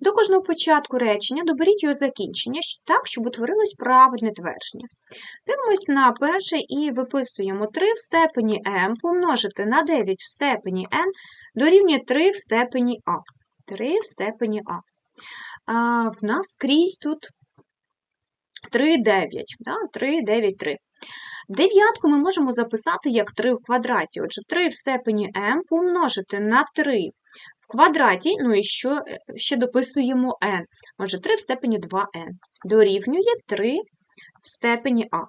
До кожного початку речення доберіть його закінчення так, щоб утворилось правильне твердження. Дивимось на перше і виписуємо 3 в степені m помножити на 9 в степені n дорівнює 3 в степені а. 3 в степені а. а в нас скрізь тут 3, 9. Да? 3, 9, 3. Дев'ятку ми можемо записати як 3 в квадраті. Отже, 3 в степені m помножити на 3 в квадраті, ну і що, е, ще дописуємо n. Отже, 3 в степені 2n дорівнює 3 в степені а.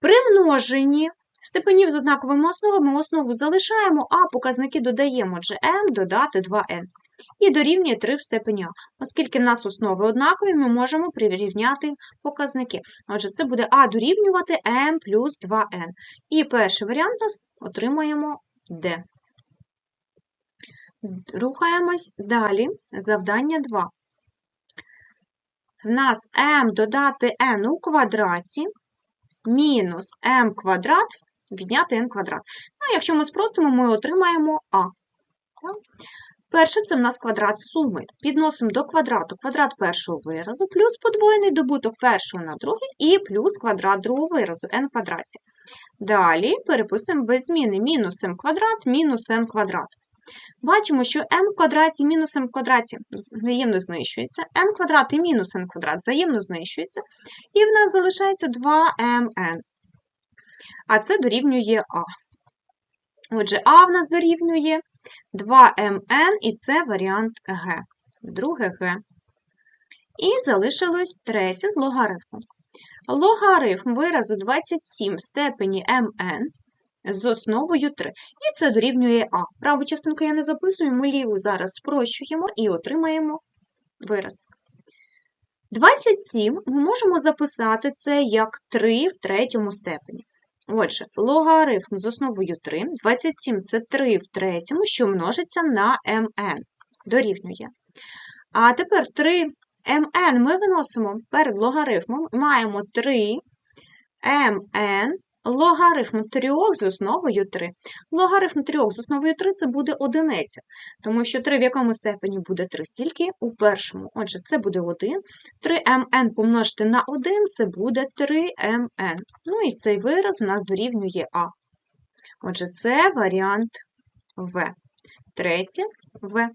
При множенні степенів з однаковими основами основу залишаємо, а показники додаємо, отже, m додати 2n. І дорівнює 3 в степені а. Оскільки в нас основи однакові, ми можемо прирівняти показники. Отже, це буде а дорівнювати m плюс 2n. І перший варіант нас отримаємо d. Рухаємось далі. Завдання 2. В нас m додати n у квадраті мінус m квадрат відняти n квадрат. Ну, якщо ми спростимо, ми отримаємо а. Перше це в нас квадрат суми. Підносимо до квадрату квадрат першого виразу, плюс подвоєний добуток першого на другий і плюс квадрат другого виразу n в квадраті. Далі переписуємо без зміни мінус m квадрат мінус n квадрат. Бачимо, що m в квадраті мінус m в квадраті взаємно знищується, n квадрат і мінус n квадрат взаємно знищується, і в нас залишається 2mn. А це дорівнює а. Отже, а в нас дорівнює 2mn, і це варіант Г. Друге Г. І залишилось третє з логарифмом. Логарифм виразу 27 в степені mn з основою 3. І це дорівнює А. Праву частинку я не записую, ми ліву зараз спрощуємо і отримаємо вираз. 27 ми можемо записати це як 3 в третьому степені. Отже, логарифм з основою 3. 27 це 3 в третьому, що множиться на mn. Дорівнює. А тепер 3 mn ми виносимо перед логарифмом, маємо 3 mn логарифм 3 з основою 3. Логарифм 3 з основою 3 це буде одиниця, тому що 3 в якому степені буде 3? Тільки у першому. Отже, це буде 1. 3mn помножити на 1 це буде 3mn. Ну і цей вираз у нас дорівнює А. Отже, це варіант В. Третє В.